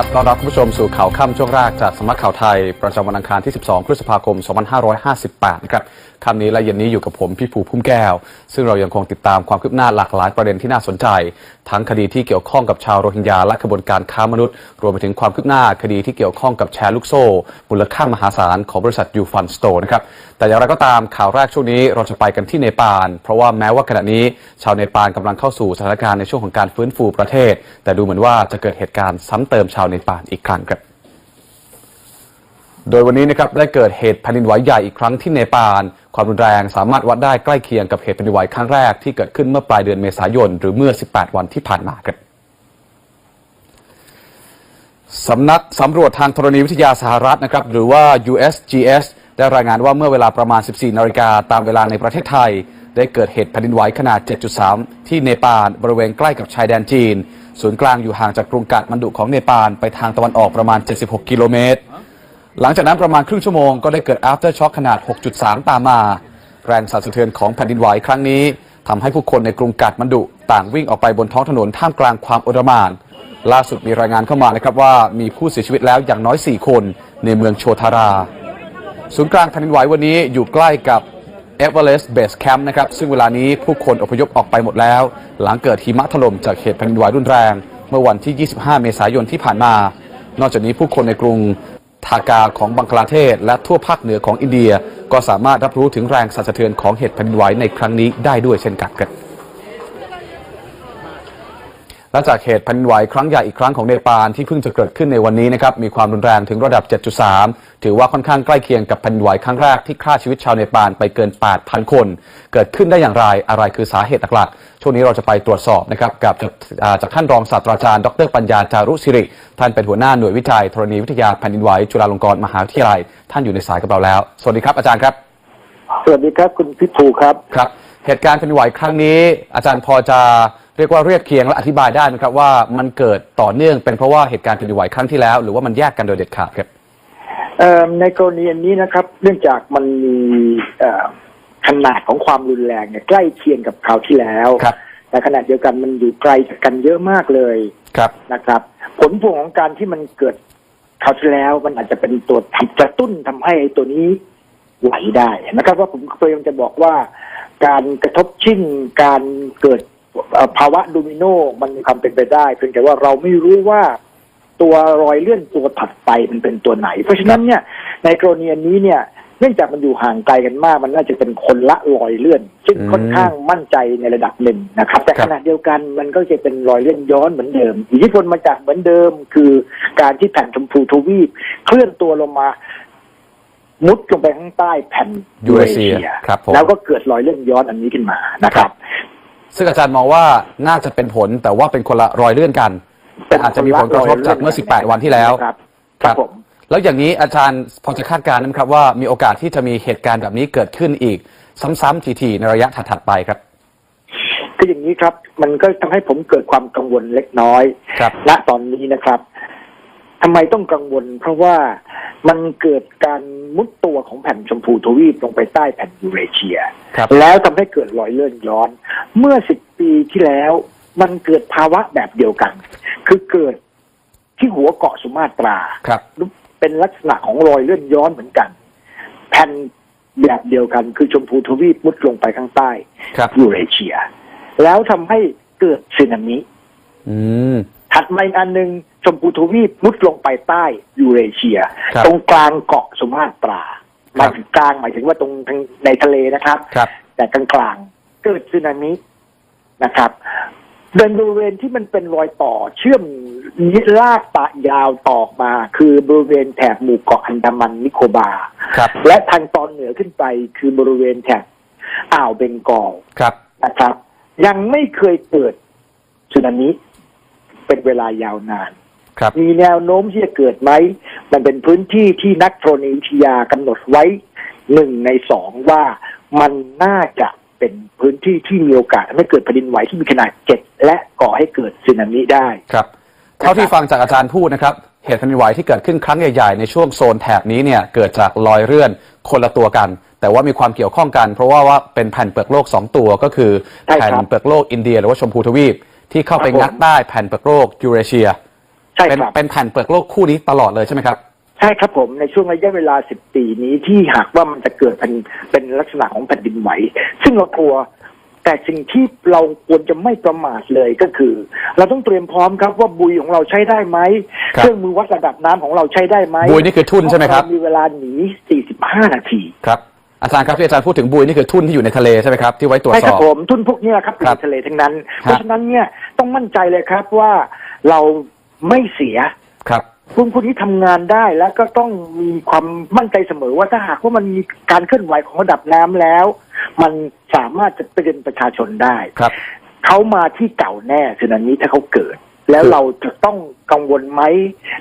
ครับต้อนรับคุณผู้ชมสู่ข่าวค่ำช่วงแรกจากสำนักข่าวไทย ประจำวันอังคารที่ 12 พฤษภาคม 2558 นะครับ ค่ำนี้และเย็นนี้อยู่กับผมพี่ภูพุ่มแก้ว ซึ่งเรายังคงติดตามความคืบหน้าหลากหลายประเด็นที่น่าสนใจ ทั้งคดีที่เกี่ยวข้องกับชาวโรฮิงญาและขบวนการค้ามนุษย์ รวมไปถึงความคืบหน้าคดีที่เกี่ยวข้องกับแชร์ลูกโซ่มูลค่ามหาศาลของบริษัทยูฟันสโตนะครับแต่อย่างไรก็ตามข่าวแรกช่วงนี้เราจะไปกันที่เนปาลเพราะว่าแม้ว่าขณะนี้ชาวเนปาลกำลังเข้าสู่สถานการณ์ในช่วงของการฟื้นฟูประเทศ แต่ดูเหมือนว่าจะเกิดเหตุการณ์ซ้ำเติมชาวเนปาลอีกครั้งครับ โดยวันนี้นะครับได้เกิดเหตุแผ่นดินไหวใหญ่อีกครั้งที่เนปาล ความรุนแรงสามารถวัดได้ใกล้เคียงกับเหตุแผ่นดินไหวครั้งแรกที่เกิดขึ้นเมื่อปลายเดือนเมษายน หรือเมื่อ 18 วันที่ผ่านมาครับสำนักสำรวจทางธรณีวิทยาสหรัฐนะครับหรือว่า USGS ได้รายงานว่าเมื่อเวลาประมาณ 14 นาฬิกาตามเวลาในประเทศไทย ได้เกิดเหตุแผ่นดินไหวขนาด 7.3 ที่เนปาลบริเวณใกล้กับชายแดนจีน ศูนย์กลางอยู่ห่างจากกรุงกาดมันดุของเนปาลไปทางตะวันออกประมาณ 76 กิโลเมตร หลังจากนั้นประมาณครึ่งชั่วโมงก็ได้เกิด after shock ขนาด 6.3 ตามมา แรงสั่นสะเทือนของแผ่นดินไหวครั้งนี้ทำให้ผู้คนในกรุงกาดมันดุ ต่างวิ่งออกไปบนท้องถนนท่ามกลางความอลหม่านล่าสุดมีรายงานเข้ามานะครับว่ามีผู้เสียชีวิตแล้วอย่างน้อย 4 คนในเมืองโชทารา ศูนย์กลางแผ่นดินไหววันนี้อยู่ใกล้กับ Everest Base Camp นะครับ ซึ่งเวลานี้ผู้คนอพยพออกไปหมดแล้ว หลังเกิดหิมะถล่มจากเหตุแผ่นดินไหวรุนแรง เมื่อวันที่ 25 เมษายนที่ผ่านมา นอกจากนี้ผู้คนในกรุง ทากาของบังคลาเทศ และทั่วภาคเหนือของอินเดีย ก็สามารถรับรู้ถึงแรงสั่นสะเทือนของเหตุแผ่นดินไหวในครั้งนี้ได้ด้วยเช่นกันครับ หลังจากเหตุแผ่นดินไหวครั้งใหญ่อีกครั้งของเนปาลที่เพิ่งจะเกิดขึ้นในวันนี้นะครับมีความรุนแรงถึงระดับ 7.3 ถือว่าค่อนข้างใกล้เคียงกับแผ่นดินไหวครั้งแรกที่ฆ่าชีวิตชาวเนปาลไปเกิน 8,000 คน เกิดขึ้นได้อย่างไรอะไรคือสาเหตุหลักๆช่วงนี้เราจะไปตรวจสอบนะครับกับจากอ่าจากท่านรองศาสตราจารย์ ดรปัญญาจารุศิริ ท่านเป็นหัวหน้าหน่วยวิจัยธรณีวิทยาแผ่นดินไหวจุฬาลงกรณ์มหาวิทยาลัย ท่านอยู่ในสายกับเราแล้ว สวัสดีครับอาจารย์ครับ สวัสดีครับคุณพิภูครับครับ เหตุการณ์แผ่นดินไหวครั้งนี้ อาจารย์พอจะ เรียกว่าเรียบเคียงและอธิบายได้ไหมครับว่ามันเกิดต่อเนื่องเป็นเพราะว่าเหตุการณ์แผ่นดินไหวครั้งที่แล้ว หรือว่ามันแยกกันโดยเด็ดขาดครับเอ่อในกรณีอันนี้นะครับ เนื่องจากมันมีเอ่อขนาดของความรุนแรงเนี่ยใกล้เคียงกับคราวที่แล้วครับแต่ขณะเดียวกันมันอยู่ไกลจากกันเยอะมากเลยครับนะครับ ผลพวงของการที่มันเกิดคราวที่แล้ว มันอาจจะเป็นตัวทำกระตุ้นทำให้ไอ้ตัวนี้ไหวได้นะครับ ว่าผมพยายามจะบอกว่า การกระทบชิ่งการเกิดเอ่อ ภาวะโดมิโนมันมีความเป็นไปได้ เพียงแต่ว่าเราไม่รู้ว่าตัวรอยเลื่อนตัวถัดไปมันเป็นตัวไหน เพราะฉะนั้นเนี่ยในกรณีอันนี้เนี่ยเนื่องจากมันอยู่ห่างไกลกันมาก มันน่าจะเป็นคนละรอยเลื่อน ซึ่งอืมค่อนข้างมั่นใจในระดับหนึ่งนะครับ แต่ครัขบณะเดียวกันมันก็จะเป็นรอยเลื่อนย้อนเหมือนเดิม อิทธิพลมาจากเหมือนเดิม คือการที่แผ่นชมพูทวีปเคลื่อนตัวลงมามุดลงไปข้างใต้แผ่นยูเรเซียครับผมแล้วก็เกิดรอยเลื่อนย้อนอันนี้ขึ้นมานะครับ ซึ่งอาจารย์มองว่าน่าจะเป็นผลแต่ว่าเป็นคนละรอยเลื่อนกัน แต่อาจจะมีผลกระทบจากเมื่อ 18 วันที่แล้วครับครับผมแล้วอย่างนี้อาจารย์พอจะคาดการณ์นะครับว่ามีโอกาสที่จะมีเหตุการณ์แบบนี้เกิดขึ้นอีก ซ้ำๆทีๆในระยะถัดๆไปครับคืออย่างนี้ครับ มันก็ทำให้ผมเกิดความกังวลเล็กน้อยครับณตอนนี้นะครับ ทำไมต้องกังวล เพราะว่ามันเกิดการมุดตัวของแผ่นชมพูทวีปลงไปใต้แผ่นยูเรเชียครับแล้วทำให้เกิดรอยเลื่อนย้อน เมื่อสิบปีที่แล้วมันเกิดภาวะแบบเดียวกัน คือเกิดที่หัวเกาะสุมาตราครับเป็นลักษณะของรอยเลื่อนย้อนเหมือนกัน แผ่นแบบเดียวกันคือชมพูทวีปมุดลงไปข้างใต้ครับยูเรเชีย แล้วทำให้เกิดสึนามิอืมถัดมาอีกอันหนึ่ง ชมพูทวีปมุดลงไปใต้ยูเรเชียครับตรงกลางเกาะสุมาตราหครัมาบยถึงกลางหมายถึงว่าตรงทางในทะเลนะครับครับ แต่กลางกลางๆเกิดสึนามินะครับเดินบริเวณที่มันเป็นรอยต่อเชื่อมลากตะยาวต่อมา คือบริเวณแถบหมู่เกาะอันดามันนิโคบาครับ และทางตอนเหนือขึ้นไปคือบริเวณแถบอ่าวเบงกอลครับนะครับ ยังไม่เคยเกิดสึนามิเป็นเวลายาวนานครับ มีแนวโน้มที่จะเกิดไหม มันเป็นพื้นที่ที่นักธรณีวิทยากำหนดไว้หนึ่งในสองว่ามันน่าจะเป็นพื้นที่ที่มีโอกาสทำให้เกิดแผ่นดินไหวที่มีขนาดเจ็ดและก่อให้เกิดสึนามิได้ครับเท่าที่ฟังจากอาจารย์พูดนะครับ เหตุแผ่นดินไหวที่เกิดขึ้นครั้งใหญ่ๆในช่วงโซนแถบนี้เนี่ยเกิดจากรอยเลื่อนคนละตัวกัน แต่ว่ามีความเกี่ยวข้องกัน เพราะว่าว่าเป็นแผ่นเปลือกโลก 2 ตัวก็คือใช่ครับแผ่นเปลือกโลกอินเดีย หรือว่าชมพูทวีปที่เข้าไปครับผมงัดใต้แผ่นเปลือกโลกยูเรเชีย ใช่เป็นครับ เป็นแผ่นเปลือกโลกคู่นี้ตลอดเลยใช่ไหมครับ ใช่ครับผมในช่วงระยะเวลา 10 ปีนี้ที่หากว่ามันจะเกิดเป็นเป็นลักษณะของแผ่นดินไหว ซึ่งเรากลัว แต่สิ่งที่เราควรจะไม่ประมาทเลยก็คือ เราต้องเตรียมพร้อมครับว่าบุยของเราใช้ได้ไหมครับ เครื่องมือวัดระดับน้ำของเราใช้ได้ไหมบุยนี่คือทุ่นใช่ไหมครับเพาะเามีเวลาหนี 45 นาทีครับ อาจารย์ครับที่อาจารย์พูดถึงบุยนี่คือทุ่นที่อยู่ในทะเลใช่ไหมครับที่ไว้ตรวจใช่สครัอบ ผมทุนพวกเนี้ยครับอยู่ครัในบทะเลทั้งนั้นครับเพราะฉะนั้นเนี่ยต้องมั่นใจเลยครับว่าเรา ไม่เสียครับคุณคนนี้ทำงานได้แล้วก็ต้องมีความมั่นใจเสมอว่าถ้าหากว่ามันมีการเคลื่อนไหวของระดับน้ำแล้ว มันสามารถจะเตือนประชาชนได้ครับเขามาที่เก่าแน่สึนามิถ้าเขาเกิด แล้วคือเราจะต้องกังวลไหม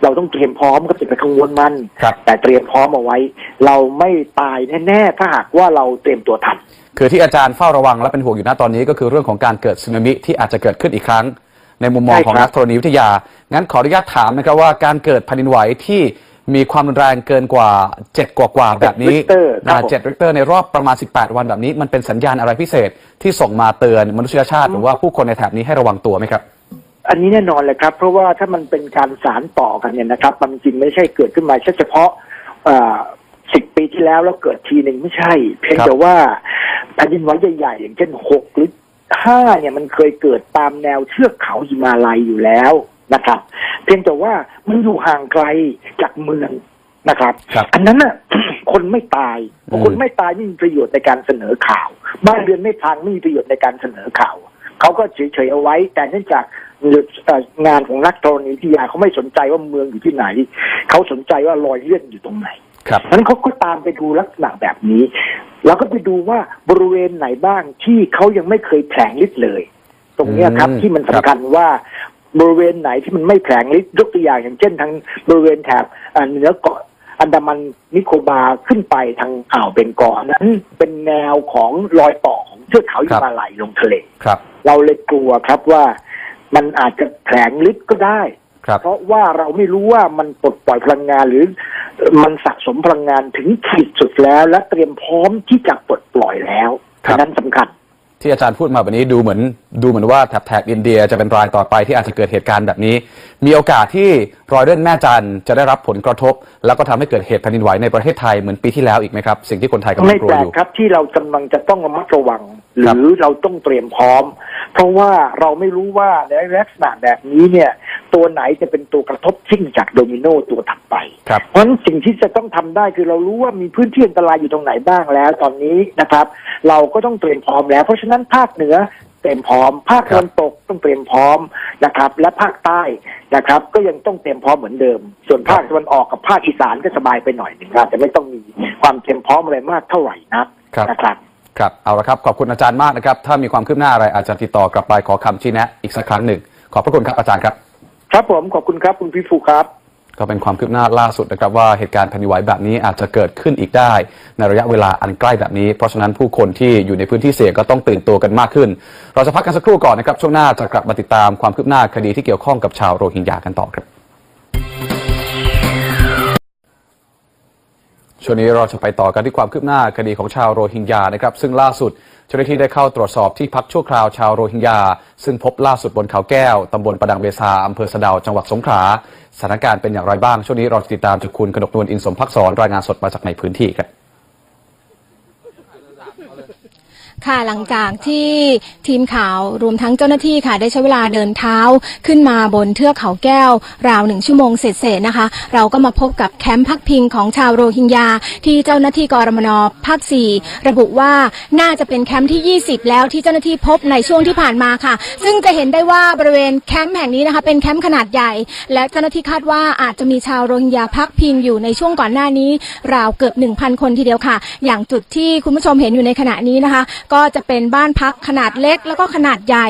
เราต้องเตรียมพร้อมก็จะไปกังวลมันครับแต่เตรียมพร้อมเอาไว้ เราไม่ตายแน่ๆถ้าหากว่าเราเตรียมตัวทันคือที่อาจารย์เฝ้าระวังและเป็นห่วงอยู่ณตอนนี้ก็คือเรื่องของการเกิดสึนามิที่อาจจะเกิดขึ้นอีกครั้ง ในมุมมองใช่ครับของนักธรณีวิทยา งั้นขออนุญาตถามนะครับว่าการเกิดแผ่นดินไหวที่มีความรุนแรงเกินกว่า 7 กว่ากว่าๆแบบนี้ริกเตอร์ครับผมเจ็ดริกเตอร์ในรอบประมาณ 18 วันแบบนี้ มันเป็นสัญญาณอะไรพิเศษที่ส่งมาเตือนมนุษยชาติ หรือว่าผู้คนในแถบนี้ให้ระวังตัวไหมครับอันนี้แน่นอนเลยครับ เพราะว่าถ้ามันเป็นการสารต่อกันเนี่ยนะครับ มันจริงไม่ใช่เกิดขึ้นมาเฉพาะสิบปีที่แล้วแล้วเกิดทีหนึ่งไม่ใช่ เพียงครับแต่ว่าแผ่นดินไหวใหญ่ๆอย่างเช่นหกหรือ ห้าเนี่ยมันเคยเกิดตามแนวเทือกเขาหิมาลัยอยู่แล้วนะครับ เพียงแต่ว่ามันอยู่ห่างไกลจากเมืองนะครับครับอันนั้นน่ะคนไม่ตายเพราะอืมคนไม่ตายไม่มีประโยชน์ในการเสนอข่าว บ้านเรือนไม่พังไม่มีประโยชน์ในการเสนอข่าวเขาก็เฉยๆเอาไว้ แต่เนื่องจากเอ่องานของนักธรณีวิทยาเขาไม่สนใจว่าเมืองอยู่ที่ไหน เขาสนใจว่ารอยเลื่อนอยู่ตรงไหน ครับนั้นเขาก็ตามไปดูลักษณะแบบนี้แล้วก็ไปดูว่าบริเวณไหนบ้างที่เขายังไม่เคยแผลงฤทธิ์เลย ตรงเนี้ยครับอืมที่มันสำคัญว่าบริเวณไหนที่มันไม่แผลงฤทธิ์ยกตัวอย่างอย่างเช่น ทางบริเวณแถบอ่าเหนือเกาะอันดามันนิโคบาขึ้นไปทางอ่าวเบงกอลนั้นเป็นแนวของรอยต่อของเทือกเขาหิมาลัยลงทะเลครับ เราเลยกลัวครับว่ามันอาจจะแผลงฤทธิ์ก็ได้ครับ เพราะว่าเราไม่รู้ว่ามันปลดปล่อยพลังงานหรือมันสะสมพลังงานถึงขีดสุดแล้ว และเตรียมพร้อมที่จะปลดปล่อยแล้วครับอันนั้นสำคัญ ที่อาจารย์พูดมาแบบนี้ดูเหมือนดูเหมือนว่าแถบแถบอินเดียจะเป็นรายต่อไปที่อาจจะเกิดเหตุการณ์แบบนี้ มีโอกาสที่รอยเลื่อนแม่จันทร์จะได้รับผลกระทบ แล้วก็ทำให้เกิดเหตุแผ่นดินไหวในประเทศไทยเหมือนปีที่แล้วอีกไหมครับสิ่งที่คนไทยกำลัไม่งกลัแปวลอกยู่ครับที่เรากำลังจะต้องระมัดระวังหครับรือเราต้องเตรียมพร้อม เพราะว่าเราไม่รู้ว่าในลักษณะแบบนี้เนี่ย ตัวไหนจะเป็นตัวกระทบชิ่งจากโดมิโนตัวถัดไปครับเพราะฉะนั้นสิ่งที่จะต้องทำได้คือเรารู้ว่ามีพื้นที่อันตรายอยู่ตรงไหนบ้างแล้ว ตอนนี้นะครับ เราก็ต้องเตรียมพร้อมแล้ว เพราะฉะนั้นภาคเหนือเตรียมพร้อม ภาคตะวันตกต้องเตรียมพร้อมนะครับ และภาคใต้นะครับ ก็ยังต้องเตรียมพร้อมเหมือนเดิม ส่วนภาคตะวันออกกับภาคอีสานก็สบายไปหน่อยหนึ่งอาจจะไม่ต้องมีความเตรียมพร้อมอะไรมากเท่าไหร่นักครับนะครับ ครับเอาละครับขอบคุณอาจารย์มากนะครับ ถ้ามีความคืบหน้าอะไรอาจจะติดต่อกลับไปขอคำชี้แนะอีกสักครั้งหนึ่ง ขอบพระคุณครับอาจารย์ครับ ครับผมขอบคุณครับคุณพี่ฟูครับ ก็เป็นความคืบหน้าล่าสุดนะครับว่าเหตุการณ์แผ่นดินไหวแบบนี้อาจจะเกิดขึ้นอีกได้ ในระยะเวลาอันใกล้แบบนี้ เพราะฉะนั้นผู้คนที่อยู่ในพื้นที่เสี่ยงก็ต้องตื่นตัวกันมากขึ้น เราจะพักกันสักครู่ก่อนนะครับช่วงหน้าจะกลับมาติดตามความคืบหน้าคดีที่เกี่ยวข้องกับชาวโรฮิงญากันต่อครับ ช่วงนี้เราจะไปต่อกันที่ความคืบหน้าคดีของชาวโรฮิงญานะครับซึ่งล่าสุดเจ้าหน้าที่ได้เข้าตรวจสอบที่พักชั่วคราวชาวโรฮิงญาซึ่งพบล่าสุดบนเขาแก้วตำบลประดังเบซาอำเภอสะดาจังหวัดสงขลาสถานการณ์เป็นอย่างไรบ้าง ช่วงนี้เราจะติดตามจากคุณกนกนวลอินสมพักษรรายงานสดมาจากในพื้นที่ครับ ค่ะหลังจากที่ทีมข่าวรวมทั้งเจ้าหน้าที่ค่ะได้ใช้เวลาเดินเท้าขึ้นมาบนเทือกเขาแก้ว ราวหนึ่งชั่วโมงเศษๆนะคะ เราก็มาพบกับแคมป์พักพิงของชาวโรฮิงญาที่เจ้าหน้าที่กรมนภาค 4 ระบุว่าน่าจะเป็นแคมป์ที่ 20 แล้วที่เจ้าหน้าที่พบในช่วงที่ผ่านมาค่ะ ซึ่งจะเห็นได้ว่าบริเวณแคมป์แห่งนี้นะคะ เป็นแคมป์ขนาดใหญ่ และเจ้าหน้าที่คาดว่าอาจจะมีชาวโรฮิงญาพักพิงอยู่ในช่วงก่อนหน้านี้ ราวเกือบ 1,000 คนทีเดียวค่ะ อย่างจุดที่คุณผู้ชมเห็นอยู่ในขณะนี้นะคะก็จะเป็นบ้านพักขนาดเล็ก แล้วก็ขนาดใหญ่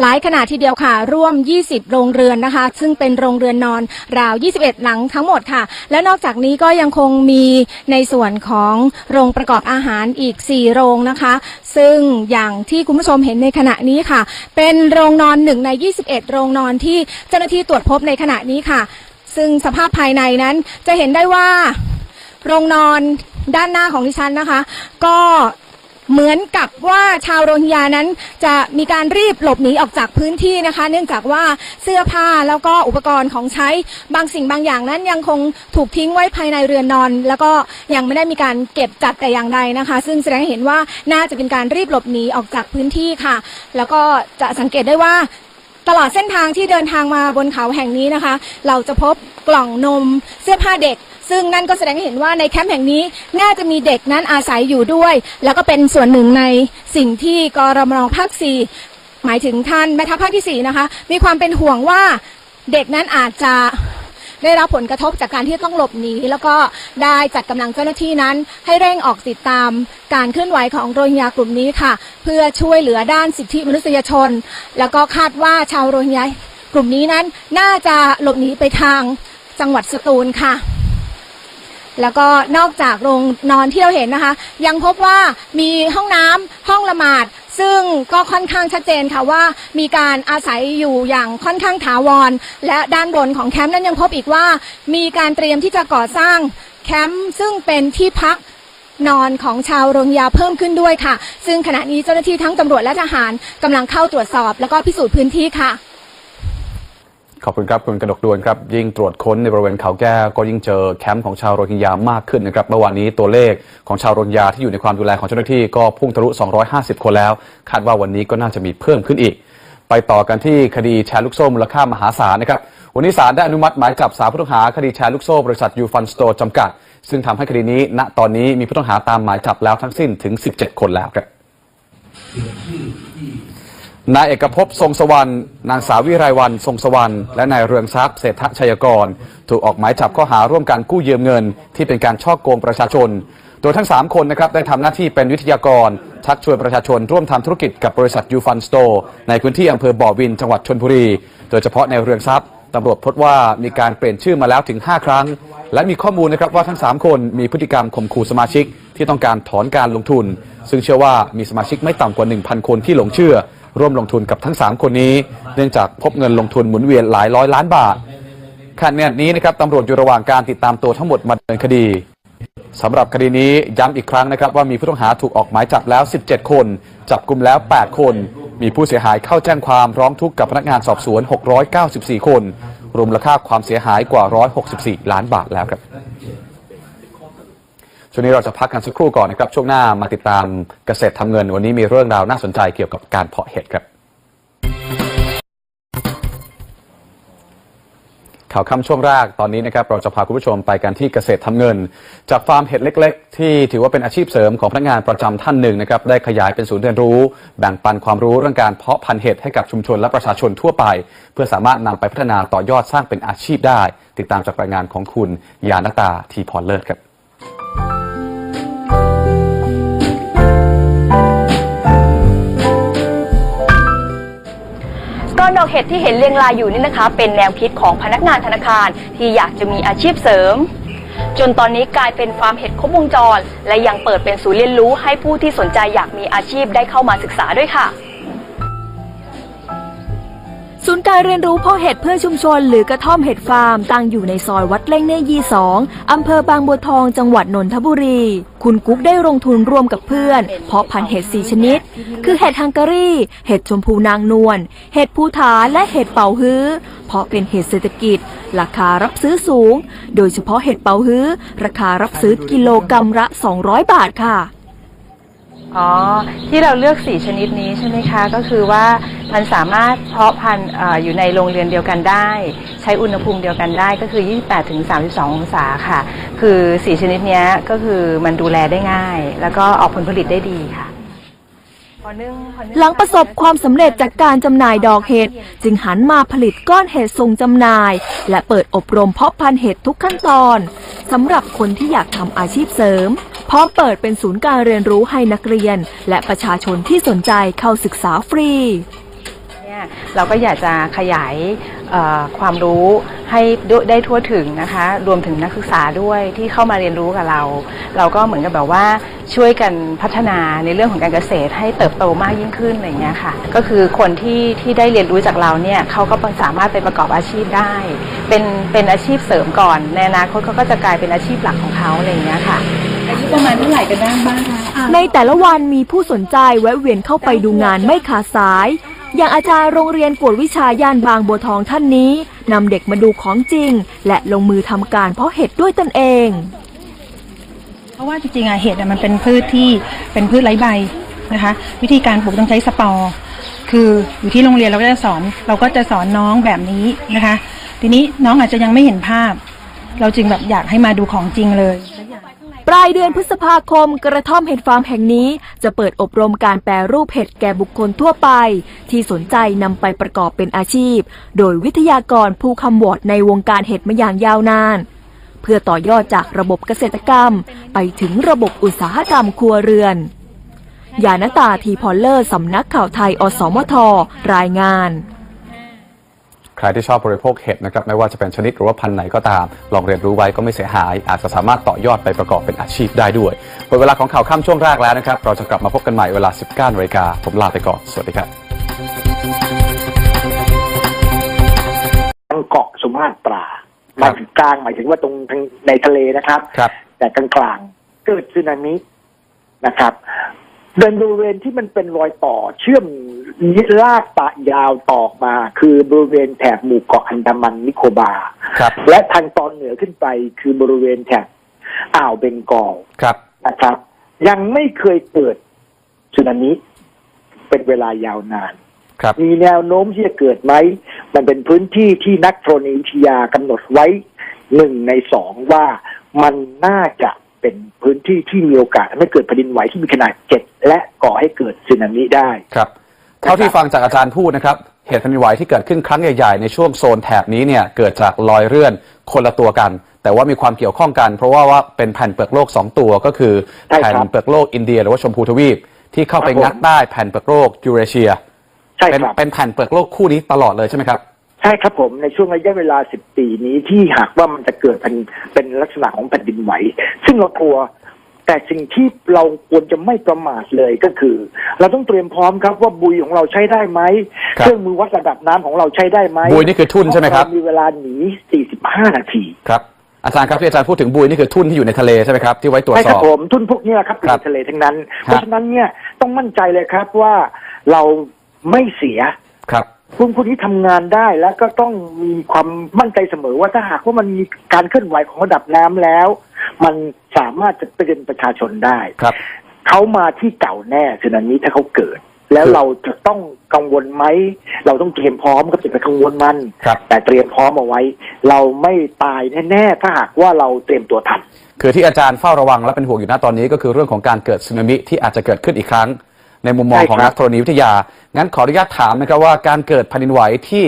หลายขนาดทีเดียวค่ะ ร่วม 20 โรงเรือนนะคะ ซึ่งเป็นโรงเรือนนอนราว 21 หลังทั้งหมดค่ะ และนอกจากนี้ก็ยังคงมีในส่วนของโรงประกอบอาหารอีก 4 โรงนะคะ ซึ่งอย่างที่คุณผู้ชมเห็นในขณะนี้ค่ะ เป็นโรงนอนหนึ่งใน 21 โรงนอนที่เจ้าหน้าที่ตรวจพบในขณะนี้ค่ะ ซึ่งสภาพภายในนั้นจะเห็นได้ว่าโรงนอนด้านหน้าของดิฉันนะคะ ก็ เหมือนกับว่าชาวโรฮิงญานั้นจะมีการรีบหลบหนีออกจากพื้นที่นะคะ เนื่องจากว่าเสื้อผ้าแล้วก็อุปกรณ์ของใช้บางสิ่งบางอย่างนั้นยังคงถูกทิ้งไว้ภายในเรือนนอน แล้วก็ยังไม่ได้มีการเก็บจัดแต่อย่างใดนะคะ ซึ่งแสดงให้เห็นว่าน่าจะเป็นการรีบหลบหนีออกจากพื้นที่ค่ะ แล้วก็จะสังเกตได้ว่าตลอดเส้นทางที่เดินทางมาบนเขาแห่งนี้นะคะ เราจะพบกล่องนมเสื้อผ้าเด็ก ซึ่งนั่นก็แสดงให้เห็นว่าในแคมป์แห่งนี้น่าจะมีเด็กนั้นอาศัยอยู่ด้วย แล้วก็เป็นส่วนหนึ่งในสิ่งที่กรมนภาคสี่หมายถึงท่านแม่ทัพภาคที่สี่นะคะมีความเป็นห่วงว่าเด็กนั้นอาจจะได้รับผลกระทบจากการที่ต้องหลบหนีแล้วก็ได้จัดกำลังเจ้าหน้าที่นั้น ให้เร่งออกติดตามการเคลื่อนไหวของโรฮิงญากลุ่มนี้ค่ะ เพื่อช่วยเหลือด้านสิทธิมนุษยชน แล้วก็คาดว่าชาวโรฮิงญากลุ่มนี้นั้น น่าจะหลบหนีไปทางจังหวัดสตูลค่ะ แล้วก็นอกจากโรงนอนที่เราเห็นนะคะ ยังพบว่ามีห้องน้ำห้องละหมาด ซึ่งก็ค่อนข้างชัดเจนค่ะว่ามีการอาศัยอยู่อย่างค่อนข้างถาวร และด้านบนของแคมป์นั้นยังพบอีกว่า มีการเตรียมที่จะก่อสร้างแคมป์ซึ่งเป็นที่พักนอนของชาวโรฮิงญาเพิ่มขึ้นด้วยค่ะ ซึ่งขณะนี้เจ้าหน้าที่ทั้งตำรวจและทหารกำลังเข้าตรวจสอบ แล้วก็พิสูจน์พื้นที่ค่ะ ขอบคุณครับคุณกนกดวนครับยิ่งตรวจค้นในบริเวณเขาแก้วก็ยิ่งเจอแคมป์ของชาวโรฮิงญามากขึ้นนะครับเมื่อวานนี้ตัวเลขของชาวโรฮิงญาที่อยู่ในความดูแลของเจ้าหน้าที่ก็พุ่งทะลุ 250 คนแล้ว คาดว่าวันนี้ก็น่าจะมีเพิ่มขึ้นอีก ไปต่อกันที่คดีแชร์ลูกโซ่มูลค่ามหาศาลนะครับวันนี้ศาลได้อนุมัติหมายจับสามผู้ต้องหาคดีแชร์ลูกโซ่บริษัทยูฟันสโตร์จำกัด ซึ่งทำให้คดีนี้ ณตอนนี้มีผู้ต้องหาตามหมายจับแล้วทั้งสิ้นถึง 17 คนแล้วครับ นายเอกภพทรงสวรรค์นางสาววิไรวันทรงสวรรค์และนายเรืองทรัพย์เศรษฐชัยกร ถูกออกหมายจับข้อหาร่วมกันกู้ยืมเงิน ที่เป็นการช่อโกงประชาชน โดยทั้ง 3 คนนะครับได้ทำหน้าที่เป็นวิทยากร ชักชวนประชาชนร่วมทำธุรกิจกับบริษัทยูฟันสโตร์ในพื้นที่อำเภอบ่อวินจังหวัดชนบุรี โดยเฉพาะในเรืองทรัพย์ตำรวจพบว่ามีการเปลี่ยนชื่อมาแล้วถึง 5 ครั้ง และมีข้อมูลนะครับว่าทั้ง 3 คนมีพฤติกรรมข่มขู่สมาชิกที่ต้องการถอนการลงทุน ซึ่งเชื่อว่ามีสมาชิกไม่ต่ำกว่า 1,000 คนที่หลงเชื่อ ร่วมลงทุนกับทั้ง 3 คนนี้ เนื่องจากพบเงินลงทุนหมุนเวียนหลายร้อยล้านบาทขณะนี้นะครับตำรวจอยู่ระหว่างการติดตามตัวทั้งหมดมาดำเนินคดีสำหรับคดีนี้ย้ำอีกครั้งนะครับว่ามีผู้ต้องหาถูกออกหมายจับแล้ว 17 คน จับกลุ่มแล้ว 8 คน มีผู้เสียหายเข้าแจ้งความร้องทุกข์กับพนักงานสอบสวน 694 คน รวมมูลค่าความเสียหายกว่า 164 ล้านบาทแล้วครับ ช่วงนี้เราจะพักกันสักครู่ก่อนนะครับ ช่วงหน้ามาติดตามเกษตรทำเงิน วันนี้มีเรื่องราวน่าสนใจเกี่ยวกับการเพาะเห็ดครับข่าวค่ำช่วงแรกตอนนี้นะครับเราจะพาคุณผู้ชมไปกันที่เกษตรทำเงิน จากฟาร์มเห็ดเล็ก ๆ ที่ถือว่าเป็นอาชีพเสริมของพนักงานประจำท่านหนึ่งนะครับได้ขยายเป็นศูนย์เรียนรู้ แบ่งปันความรู้เรื่องการเพาะพันธุ์เห็ดให้กับชุมชนและประชาชนทั่วไป เพื่อสามารถนำไปพัฒนาต่อยอดสร้างเป็นอาชีพได้ ติดตามจากรายงานของคุณยานตาทีพรเลิศครับ เห็ดที่เห็นเรียงรายอยู่นี่นะคะ เป็นแนวคิดของพนักงานธนาคารที่อยากจะมีอาชีพเสริม จนตอนนี้กลายเป็นฟาร์มเห็ดครบวงจร และยังเปิดเป็นศูนย์เรียนรู้ให้ผู้ที่สนใจอยากมีอาชีพได้เข้ามาศึกษาด้วยค่ะ ศูนย์การเรียนรู้พาะเห็ดเพื่อชุมชน หรือกระท่อมเห็ดฟาร์มตั้งอยู่ในซอยวัดเล่งเน่ยี่สองอำเภอบางบัวทองจังหวัดนนทบุรี คุณกุ๊กได้ลงทุนร่วมกับเพื่อน เพาะพันธุ์เห็ดสี่ชนิด คือเห็ดฮังการี เห็ดชมพูนางนวล เห็ดภูฐานและเห็ดเป่าฮื้อ เพราะเป็นเห็ดเศรษฐกิจ ราคารับซื้อสูง โดยเฉพาะเห็ดเป่าฮื้อ ราคารับซื้อกิโลกรัมละ 200 บาทค่ะ อ๋อ ที่เราเลือกสีชนิดนี้ใช่ไหมคะ ก็คือว่ามันสามารถเพาะพันธุ์อยู่ในโรงเรือนเดียวกันได้ ใช้อุณหภูมิเดียวกันได้ก็คือ 28ถึง32 องศาค่ะ คือสีชนิดนี้ก็คือมันดูแลได้ง่าย แล้วก็ออกผลผลิตได้ดีค่ะ หลังประสบความสำเร็จจากการจำหน่ายดอกเห็ดจึงหันมาผลิตก้อนเห็ดส่งจำหน่าย และเปิดอบรมเพาะพันธุ์เห็ดทุกขั้นตอนสำหรับคนที่อยากทำอาชีพเสริม พร้อมเปิดเป็นศูนย์การเรียนรู้ให้นักเรียน และประชาชนที่สนใจเข้าศึกษาฟรี เนี่ยเราก็อยากจะขยายเอ่อความรู้ให้ด้วยได้ทั่วถึงนะคะ รวมถึงนักศึกษาด้วยที่เข้ามาเรียนรู้กับเรา เราก็เหมือนกับแบบว่าช่วยกันพัฒนาในเรื่องของการเกษตรให้เติบโตมากยิ่งขึ้นอะไรอย่างเงี้ยค่ะ ก็คือคนที่ที่ได้เรียนรู้จากเราเนี่ยเขาก็สามารถไปประกอบอาชีพได้ เป็นเป็นอาชีพเสริมก่อนในอนาคตเขาก็จะกลายเป็นอาชีพหลักของเขาอะไรอย่างเงี้ยค่ะประมาณเท่าไหร่กันบ้างบ้างคะในแต่ละวันมีผู้สนใจแวะเวียนเข้าไปดูงานไม่ขาดสาย อย่างอาจารย์โรงเรียนกวดวิชาย่านบางบัวทองท่านนี้นำเด็กมาดูของจริง และลงมือทำการเพาะเห็ดด้วยตนเอง เพราะว่าจริงๆอะเห็ดอะมันเป็นพืชที่เป็นพืชไร้ใบนะคะวิธีการปลูกต้องใช้สปอร์คืออยู่ที่โรงเรียนเราก็จะสอนเราก็จะสอนน้องแบบนี้นะคะ ทีนี้น้องอาจจะยังไม่เห็นภาพ เราจึงแบบอยากให้มาดูของจริงเลย ปลายเดือนพฤษภาคมกระท่อมเห็ดฟาร์มแห่งนี้ จะเปิดอบรมการแปรรูปเห็ดแก่บุคคลทั่วไป ที่สนใจนำไปประกอบเป็นอาชีพ โดยวิทยากรผู้คำวอดในวงการเห็ดมาอย่างยาวนาน เพื่อต่อยอดจากระบบเกษตรกรรม ไปถึงระบบอุตสาหกรรมครัวเรือน ยานตาทีพอลเลอร์สำนักข่าวไทยอสมทรายงาน ใครที่ชอบบริโภคเห็ดนะครับไม่ว่าจะเป็นชนิดหรือว่าพันธุ์ไหนก็ตาม ลองเรียนรู้ไว้ก็ไม่เสียหาย อาจจะสามารถต่อยอดไปประกอบเป็นอาชีพได้ด้วยหมดเวลาของข่าวค่ำช่วงแรกแล้วนะครับเราจะกลับมาพบกันใหม่เวลา 19นาฬิกาผมลาไปก่อนสวัสดีครับทางเกาะสุมาตราคหรัมาบยถึงกลางหมายถึงว่าตรงทางในทะเลนะครับครับ แต่กลางกลางๆเกิดสึนามินะครับเดินบริเวณที่มันเป็นรอยต่อเชื่อม ลากตะยาวต่อมา คือบริเวณแถบหมู่เกาะอันดามันนิโคบา ครับ และทางตอนเหนือขึ้นไปคือบริเวณแถบอ่าวเบงกอลครับ นะครับ ยังไม่เคยเกิดสึนามิเป็นเวลายาวนานครับมีแนวโน้มที่จะเกิดไหม มันเป็นพื้นที่ที่นักธรณีวิทยากำหนดไว้หนึ่งในสองว่ามันน่าจะเป็นพื้นที่ที่มีโอกาสทำให้เกิดแผ่นดินไหวที่มีขนาดเจ็ดและก่อให้เกิดสึนามิได้ครับ เท่าที่ฟังจากอาจารย์พูดนะครับ เหตุแผ่นดินไหวที่เกิดขึ้นครั้งใหญ่ๆ ในช่วงโซนแถบนี้เนี่ยเกิดจากรอยเลื่อนคนละตัวกัน แต่ว่ามีความเกี่ยวข้องกัน เพราะว่าว่าเป็นแผ่นเปลือกโลก 2 ตัวก็คือใช่ครับ แผ่นเปลือกโลกอินเดีย หรือว่าชมพูทวีป ที่เข้าไปครับผมงัดใต้แผ่นเปลือกโลกยูเรเชีย ใช่เป็นครับ เป็นแผ่นเปลือกโลกคู่นี้ตลอดเลยใช่ไหมครับ ใช่ครับผมในช่วงระยะเวลา 10 ปีนี้ที่หากว่ามันจะเกิดเป็นเป็นลักษณะของแผ่นดินไหว ซึ่งเรากลัว แต่สิ่งที่เราควรจะไม่ประมาทเลยก็คือ เราต้องเตรียมพร้อมครับว่าบุยของเราใช้ได้ไหมครับเครื่องมือวัดระดับน้ำของเราใช้ได้ไหมบุยนี่คือทุ่นใช่ไหมครับเามีเวลาหนี 45 นาทีครับอาจารย์ครับที่อาจารย์พูดถึงบุยนี่คือทุ่นที่อยู่ในทะเลใช่ไหมครับที่ไว้ตรวจใช่สครัอบบผมทุนพวกเนี้ยครับอยู่ครัในบทะเลทั้งนั้นครับเพราะฉะนั้นเนี่ยต้องมั่นใจเลยครับว่าเราไม่เสียครับคุณคนนี้ทำงานได้แล้วก็ต้องมีความมั่นใจเสมอว่าถ้าหากว่ามันมีการเคลื่อนไหวของระดับน้ำแล้ว มันสามารถจะเตือนประชาชนได้ครับเขามาที่เก่าแน่สึนามิถ้าเขาเกิด แล้วคือเราจะต้องกังวลไหม เราต้องเตรียมพร้อมก็จะไปกังวลมันครับแต่เตรียมพร้อมเอาไว้ เราไม่ตายแน่ๆถ้าหากว่าเราเตรียมตัวทันคือที่อาจารย์เฝ้าระวังและเป็นห่วงอยู่ณตอนนี้ก็คือเรื่องของการเกิดสึนามิที่อาจจะเกิดขึ้นอีกครั้ง ในมุมมองใช่ครับของนักธรณีวิทยา งั้นขออนุญาตถามนะครับว่าการเกิดแผ่นดินไหวที่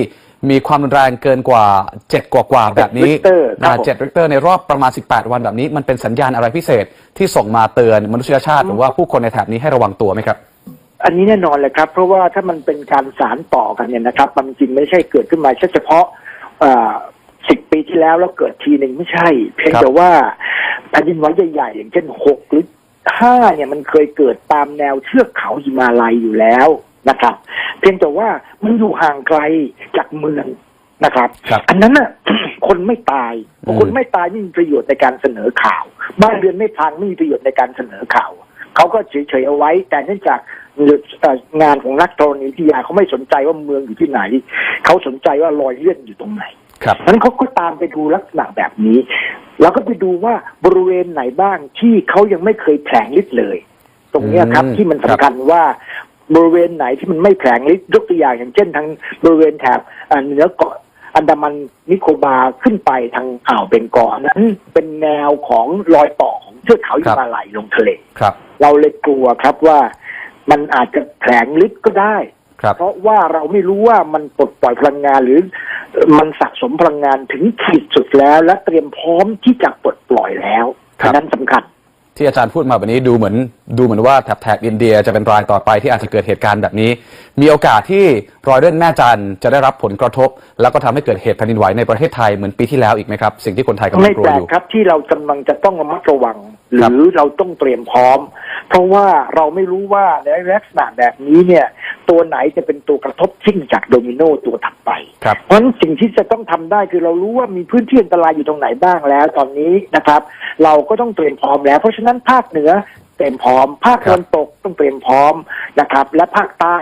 มีความรุนแรงเกินกว่า 7 กว่ากว่าๆแบบนี้ริกเตอร์ครับผม เจ็ดริกเตอร์ในรอบประมาณ 18 วันแบบนี้ มันเป็นสัญญาณอะไรพิเศษที่ส่งมาเตือนมนุษยชาติหรือว่าผู้คนในแถบนี้ให้ระวังตัวไหมครับ อันนี้แน่นอนเลยครับ เพราะว่าถ้ามันเป็นการสารต่อกันเนี่ยนะครับ มันจริงไม่ใช่เกิดขึ้นมาแค่เฉพาะสิบปีที่แล้วแล้วเกิดทีหนึ่งไม่ใช่ เพียงครับ แต่ว่าแผ่นดินไหวใหญ่ๆอย่างเช่นหกหรือห้าเนี่ยมันเคยเกิดตามแนวเทือกเขาหิมาลัยอยู่แล้ว นะครับ เพียงแต่ว่ามันอยู่ห่างไกลจากเมืองนะครับ ครับ อันนั้นน่ะ คนไม่ตายอืมคนไม่ตายไม่มีประโยชน์ในการเสนอข่าว บ้านเรือนไม่พังไม่มีประโยชน์ในการเสนอข่าวเขาก็เฉยๆเอาไว้ แต่เนื่องจากเอ่องานของนักธรณีวิทยาเขาไม่สนใจว่าเมืองอยู่ที่ไหน เขาสนใจว่ารอยเลื่อนอยู่ตรงไหน ครับ เพราะฉะนั้นเขาก็ตามไปดูลักษณะแบบนี้ แล้วก็ไปดูว่าบริเวณไหนบ้างที่เขายังไม่เคยแผลงฤทธิ์เลย ตรงเนี้ยครับอืมที่มันสำคัญว่า บริเวณไหนที่มันไม่แผลงฤทธิ์ยกตัวอย่างอย่างเช่น ทางบริเวณแถบอ่าเหนือเกาะอันดามันนิโคบาขึ้นไปทางอ่าวเบงกอลนั้นเป็นแนวของรอยต่อของเทือกเขาหิมาลัยลงทะเลครับ เราเลยกลัวครับว่ามันอาจจะแผลงฤทธิ์ก็ได้ครับเพราะว่าเราไม่รู้ว่ามันปลดปล่อยพลังงานหรือมันสะสมพลังงานถึงขีดสุดแล้ว และเตรียมพร้อมที่จะปลดปล่อยแล้วครับอันนั้นสำคัญ ที่อาจารย์พูดมาแบบนี้ดูเหมือนดูเหมือนว่าแถบแถบอินเดียจะเป็นรายต่อไปที่อาจจะเกิดเหตุการณ์แบบนี้ มีโอกาสที่รอยเลื่อนแม่จันทร์จะได้รับผลกระทบ แล้วก็ทำให้เกิดเหตุแผ่นดินไหวในประเทศไทยเหมือนปีที่แล้วอีกไหมครับ สิ่งที่คนไทยกำลัไม่งกลัแปวลอกยู่ครับที่เรากำลังจะต้องระมัดระวังหครับรือเราต้องเตรียมพร้อม เพราะว่าเราไม่รู้ว่าในลักษณะแบบนี้เนี่ย ตัวไหนจะเป็นตัวกระทบชิ่งจากโดมิโนตัวถัดไปครับเพราะฉะนั้นสิ่งที่จะต้องทำได้คือเรารู้ว่ามีพื้นที่อันตรายอยู่ตรงไหนบ้างแล้ว ตอนนี้นะครับ เราก็ต้องเตรียมพร้อมแล้วเพราะฉะนั้นภาคเหนือเตรียมพร้อม ภาคตะวันตกต้องเตรียมพร้อมนะครับ และภาคใต้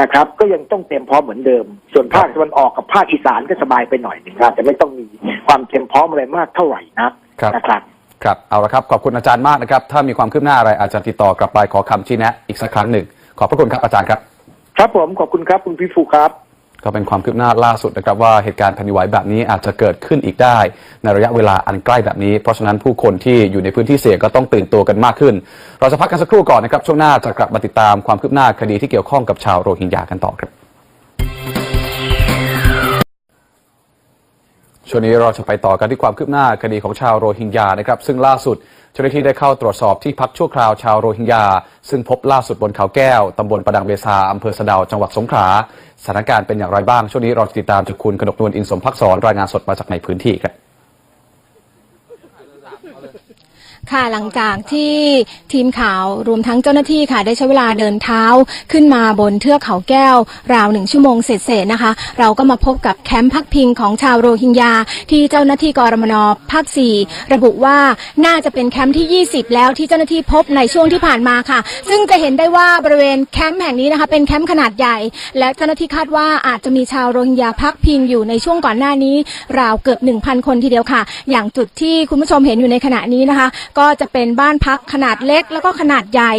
นะครับ ก็ยังต้องเตรียมพร้อมเหมือนเดิม ส่วนภาคตะวันออกกับภาคอีสานก็สบายไปหน่อยหนึ่งครับจะไม่ต้องมีความเตรียมพร้อมอะไรมากเท่าไหร่นักครับนะครับครับเอาละครับขอบคุณอาจารย์มากนะครับ ถ้ามีความคืบหน้าอะไรอาจจะติดต่อกลับไปขอคำชี้แนะอีกสักครั้งหนึ่งขอบพระคุณครับอาจารย์ครับ ครับผมขอบคุณครับคุณพี่ฟูครับ ก็เป็นความคืบหน้าล่าสุดนะครับว่าเหตุการณ์แผ่นดินไหวแบบนี้อาจจะเกิดขึ้นอีกได้ ในระยะเวลาอันใกล้แบบนี้ เพราะฉะนั้นผู้คนที่อยู่ในพื้นที่เสี่ยงก็ต้องตื่นตัวกันมากขึ้น เราจะพักกันสักครู่ก่อนนะครับ ช่วงหน้าจะกลับมาติดตามความคืบหน้าคดีที่เกี่ยวข้องกับชาวโรฮิงญากันต่อครับช่วงนี้เราจะไปต่อกันที่ความคืบหน้าคดีของชาวโรฮิงญานะครับซึ่งล่าสุด จ้าหน้าที่ได้เข้าตรวจสอบที่พักชั่วคราวชาวโรฮิงญา ซึ่งพบล่าสุดบนเขาแก้ว ตำบลประดังเบซาอำเภอสะดาจังหวัดสงขลา สถานการณ์เป็นอย่างไรบ้าง ช่วงนี้เราติดตามจากคุณกนกนวลอินสมพักษรรายงานสดมาจากในพื้นที่ครับ ค่ะหลังจากที่ทีมข่าวรวมทั้งเจ้าหน้าที่ค่ะ ได้ใช้เวลาเดินเท้าขึ้นมาบนเทือกเขาแก้ว ราวหนึ่งชั่วโมงเศษๆนะคะ เราก็มาพบกับแคมป์พักพิงของชาวโรฮิงญา ที่เจ้าหน้าที่กรมนภาค 4 ระบุว่าน่าจะเป็นแคมป์ที่ 20 แล้วที่เจ้าหน้าที่พบในช่วงที่ผ่านมาค่ะ ซึ่งจะเห็นได้ว่าบริเวณแคมป์แห่งนี้นะคะ เป็นแคมป์ขนาดใหญ่ และเจ้าหน้าที่คาดว่าอาจจะมีชาวโรฮิงญาพักพิงอยู่ในช่วงก่อนหน้านี้ ราวเกือบ 1,000 คนทีเดียวค่ะ อย่างจุดที่คุณผู้ชมเห็นอยู่ในขณะนี้นะคะก็จะเป็นบ้านพักขนาดเล็ก แล้วก็ขนาดใหญ่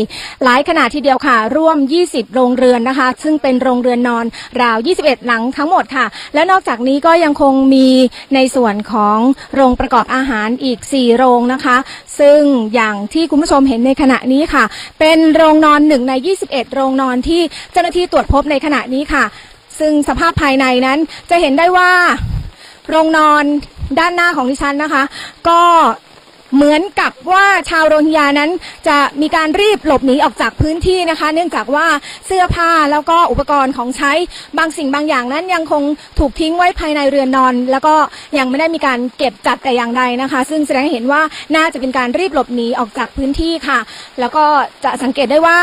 หลายขนาดทีเดียวค่ะ ร่วม 20 โรงเรือนนะคะ ซึ่งเป็นโรงเรือนนอนราว 21 หลังทั้งหมดค่ะ และนอกจากนี้ก็ยังคงมีในส่วนของโรงประกอบอาหารอีก 4 โรงนะคะ ซึ่งอย่างที่คุณผู้ชมเห็นในขณะนี้ค่ะ เป็นโรงนอนหนึ่งใน 21 โรงนอนที่เจ้าหน้าที่ตรวจพบในขณะนี้ค่ะ ซึ่งสภาพภายในนั้นจะเห็นได้ว่าโรงนอนด้านหน้าของดิฉันนะคะ ก็ เหมือนกับว่าชาวโรฮิงญานั้นจะมีการรีบหลบหนีออกจากพื้นที่นะคะ เนื่องจากว่าเสื้อผ้าแล้วก็อุปกรณ์ของใช้บางสิ่งบางอย่างนั้นยังคงถูกทิ้งไว้ภายในเรือนนอน แล้วก็ยังไม่ได้มีการเก็บจัดแต่อย่างใดนะคะ ซึ่งแสดงให้เห็นว่าน่าจะเป็นการรีบหลบหนีออกจากพื้นที่ค่ะ แล้วก็จะสังเกตได้ว่า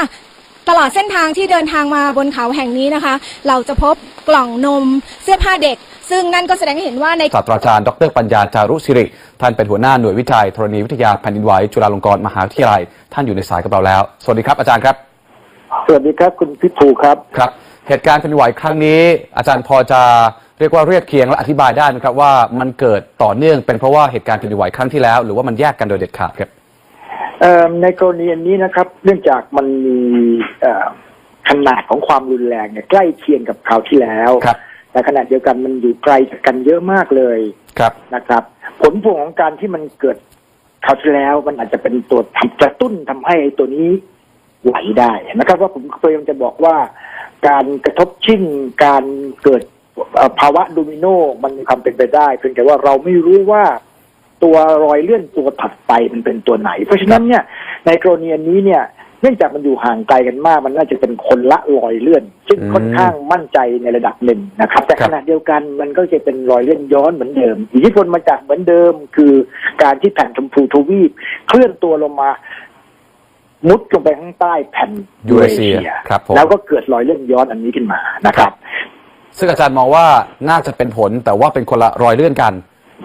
ตลอดเส้นทางที่เดินทางมาบนเขาแห่งนี้นะคะ เราจะพบกล่องนมเสื้อผ้าเด็ก ซึ่งนั่นก็แสดงให้เห็นว่าใน ศาสตราจารย์ดรปัญญาจารุศิริ ท่านเป็นหัวหน้าหน่วยวิจัยธรณีวิทยาแผ่นดินไหวจุฬาลงกรณ์มหาวิทยาลัย ท่านอยู่ในสายกับเราแล้ว สวัสดีครับอาจารย์ครับสวัสดีครับคุณพี่ฟูครับครับ เหตุการณ์แผ่นดินไหวครั้งนี้ อาจารย์พอจะเรียกว่าเรียบเคียงและอธิบายได้ไหมครับว่ามันเกิดต่อเนื่องเป็นเพราะว่าเหตุการณ์แผ่นดินไหวครั้งที่แล้ว หรือว่ามันแยกกันโดยเด็ดขาดครับเอ่อในกรณีอันนี้นะครับ เนื่องจากมันมีเอ่อขนาดของความรุนแรงเนี่ยใกล้เคียงกับคราวที่แล้วครับ แต่ขณะเดียวกันมันอยู่ไกลจากกันเยอะมากเลยครับนะครับ ผลพวงของการที่มันเกิดคราวที่แล้วมันอาจจะเป็นตัวทำกระตุ้นทำให้ตัวนี้ไหวได้นะครับ ว่าผมพยายามจะบอกว่า การกระทบชิ่งการเกิดเอ่อภาวะโดมิโนมันมีความเป็นไปได้เพียงแต่ว่าเราไม่รู้ว่าตัวรอยเลื่อนตัวถัดไปมันเป็นตัวไหน เพราะฉะนั้นเนี่ยในกรณีอันนี้เนี่ย เนื่องจากมันอยู่ห่างไกลกันมาก มันน่าจะเป็นคนละรอยเลื่อน ซึ่งอืมค่อนข้างมั่นใจในระดับหนึ่งนะครับ แต่ครัขบณะเดียวกันมันก็จะเป็นรอยเลื่อนย้อนเหมือนเดิม อิทธิพลมาจากเหมือนเดิม คือการที่แผ่นชมพูทวีป เคลื่อนตัวลงมามุดลงไปข้างใต้แผ่นยูเรเซียครับผมแล้วก็เกิดรอยเลื่อนย้อนอันนี้ขึ้นมานะครับ ซึ่งอาจารย์มองว่าน่าจะเป็นผลแต่ว่าเป็นคนละรอยเลื่อนกัน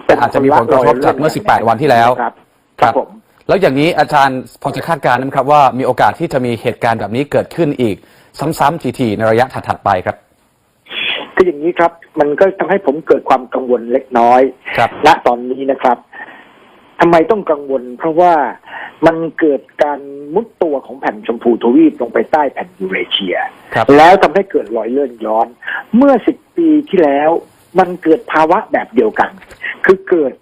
แต่อาจจะมีผลกระทบจากเมื่อ 18 วันที่แล้วครับ ครับผม แล้วอย่างนี้อาจารย์พอจะคาดการณ์นะครับว่ามีโอกาสที่จะมีเหตุการณ์แบบนี้เกิดขึ้นอีก ซ้ำๆทีๆในระยะถัดๆไปครับคืออย่างนี้ครับ มันก็ทำให้ผมเกิดความกังวลเล็กน้อยครับณตอนนี้นะครับทำไมต้องกังวล เพราะว่ามันเกิดการมุดตัวของแผ่นชมพูทวีปลงไปใต้แผ่นยูเรเชียครับแล้วทำให้เกิดรอยเลื่อนย้อน เมื่อสิบปีที่แล้ว มันเกิดภาวะแบบเดียวกัน คือเกิด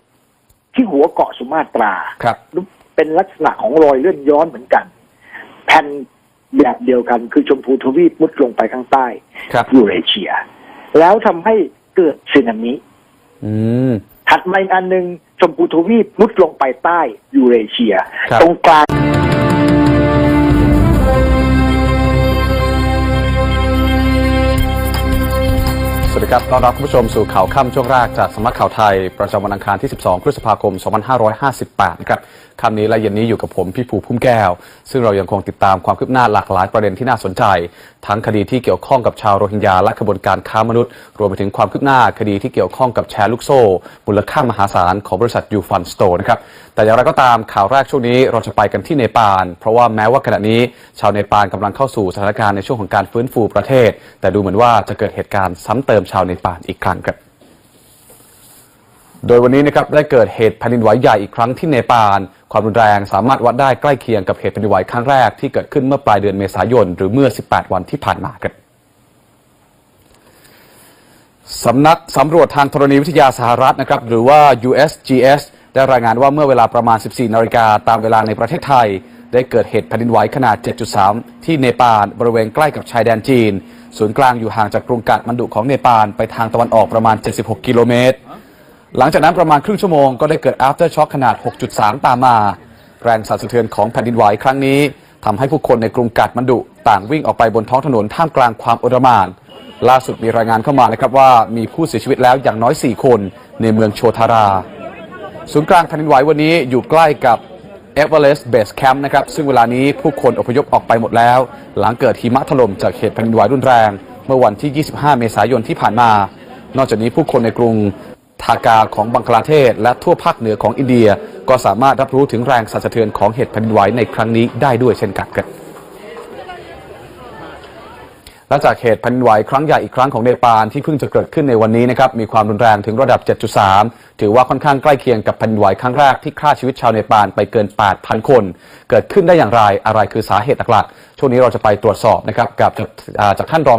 ที่หัวเกาะสุมาตราครับ เป็นลักษณะของรอยเลื่อนย้อนเหมือนกัน แผ่นแบบเดียวกันคือชมพูทวีปมุดลงไปข้างใต้ครับยูเรเชีย แล้วทำให้เกิดสึนามิอืมถัดมาอีกอันหนึ่งชมพูทวีปมุดลงไปใต้ยูเรเชียครับตรงกลางสวัสดีครับต้อนรับคุณผู้ชมสู่ข่าวค่ำช่วงแรกจากสำนักข่าวไทย ประจำวันอังคารที่ 12 พฤษภาคม 2558 นะครับ ค่ำนี้และเย็นนี้อยู่กับผมพี่ภูพุ่มแก้ว ซึ่งเรายังคงติดตามความคืบหน้าหลากหลายประเด็นที่น่าสนใจ ทั้งคดีที่เกี่ยวข้องกับชาวโรฮิงญาและขบวนการค้ามนุษย์ รวมไปถึงความคืบหน้าคดีที่เกี่ยวข้องกับแชร์ลูกโซ่ มูลค่ามหาศาลของบริษัทยูฟันสโตนะครับแต่อย่างไรก็ตามข่าวแรกช่วงนี้เราจะไปกันที่เนปาลเพราะว่าแม้ว่าขณะนี้ชาวเนปาลกำลังเข้าสู่สถานการณ์ในช่วงของการฟื้นฟูประเทศ แต่ดูเหมือนว่าจะเกิดเหตุการณ์ซ้ำเติมชาวเนปาลอีกครั้งครับ โดยวันนี้นะครับได้เกิดเหตุแผ่นดินไหวใหญ่อีกครั้งที่เนปาล ความรุนแรงสามารถวัดได้ใกล้เคียงกับเหตุแผ่นดินไหวครั้งแรกที่เกิดขึ้นเมื่อปลายเดือนเมษายน หรือเมื่อ 18 วันที่ผ่านมาครับสำนักสำรวจทางธรณีวิทยาสหรัฐนะครับหรือว่า USGS ได้รายงานว่าเมื่อเวลาประมาณ 14 นาฬิกาตามเวลาในประเทศไทย ได้เกิดเหตุแผ่นดินไหวขนาด 7.3 ที่เนปาลบริเวณใกล้กับชายแดนจีน ศูนย์กลางอยู่ห่างจากกรุงกาดมันดุของเนปาลไปทางตะวันออกประมาณ 76 กิโลเมตร หลังจากนั้นประมาณครึ่งชั่วโมงก็ได้เกิด after shock ขนาด 6.3 ตามมา แรงสั่นสะเทือนของแผ่นดินไหวครั้งนี้ทำให้ผู้คนในกรุงกาดมันดุ ต่างวิ่งออกไปบนท้องถนนท่ามกลางความอลหม่าน ล่าสุดมีรายงานเข้ามานะครับว่ามีผู้เสียชีวิตแล้วอย่างน้อย 4 คนในเมืองโชทารา ศูนย์กลางแผ่นดินไหววันนี้อยู่ใกล้กับ Everest Base Camp นะครับ ซึ่งเวลานี้ผู้คนอพยพออกไปหมดแล้ว หลังเกิดหิมะถล่มจากเหตุแผ่นดินไหวรุนแรง เมื่อวันที่ 25 เมษายนที่ผ่านมา นอกจากนี้ผู้คนในกรุง ทากาของบังคลาเทศ และทั่วภาคเหนือของอินเดีย ก็สามารถรับรู้ถึงแรงสั่นสะเทือนของเหตุแผ่นดินไหวในครั้งนี้ได้ด้วยเช่นกันครับและจากเหตุแผ่นดินไหวครั้งใหญ่อีกครั้งของเนปาลที่เพิ่งจะเกิดขึ้นในวันนี้นะครับมีความรุนแรงถึงระดับ 7.3 ถือว่าค่อนข้างใกล้เคียงกับแผ่นดินไหวครั้งแรกที่ฆ่าชีวิตชาวเนปาลไปเกิน 8,000 คน เกิดขึ้นได้อย่างไรอะไรคือสาเหตุหลักๆช่วงนี้เราจะไปตรวจสอบนะครับกับจากท่านรอง